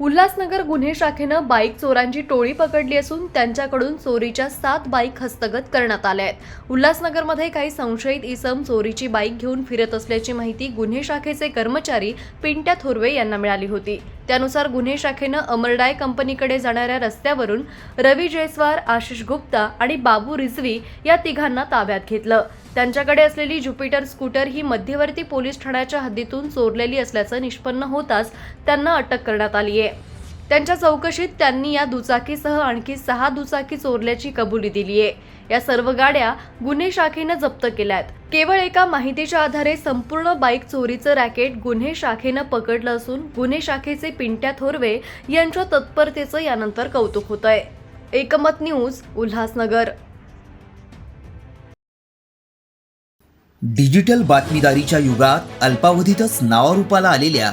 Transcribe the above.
उल्हासनगर गुन्हे शाखेनं बाईक चोरांची टोळी पकडली असून त्यांच्याकडून चोरीच्या सात बाईक हस्तगत करण्यात आल्या आहेत. उल्हासनगरमध्ये काही संशयित इसम चोरीची बाईक घेऊन फिरत असल्याची माहिती गुन्हे शाखेचे कर्मचारी पिंट्या थोरवे यांना मिळाली होती. त्यानुसार गुन्हे शाखेनं अमरडाय कंपनीकडे जाणाऱ्या रस्त्यावरून रवी जयस्वार आशिष गुप्ता आणि बाबू रिझवी या तिघांना ताब्यात घेतलं. त्यांच्याकडे असलेली ज्युपिटर स्कूटर ही मध्यवर्ती पोलीस ठाण्याच्या हद्दीतून चोरलेली असल्याचं निष्पन्न होताच त्यांना अटक करण्यात आली आहे त्यांच्या चौकशीत त्यांनी या दुचाकीसह आणखी सहा दुचाकी चोरल्याची कबुली दिली आहे. या सर्व गाड्या गुन्हे शाखेनं जप्त केल्या आहेत केवळ एका माहितीच्या आधारे संपूर्ण बाईक चोरीचं रॅकेट गुन्हे शाखेनं पकडलं असून गुन्हे शाखेचे पिंट्या थोरवे यांच्या तत्परतेचं यानंतर कौतुक होत आहे एकमत न्यूज उल्हासनगर. डिजिटल बातमीदारीच्या युगात अल्पावधीतच नावारूपाला आलेल्या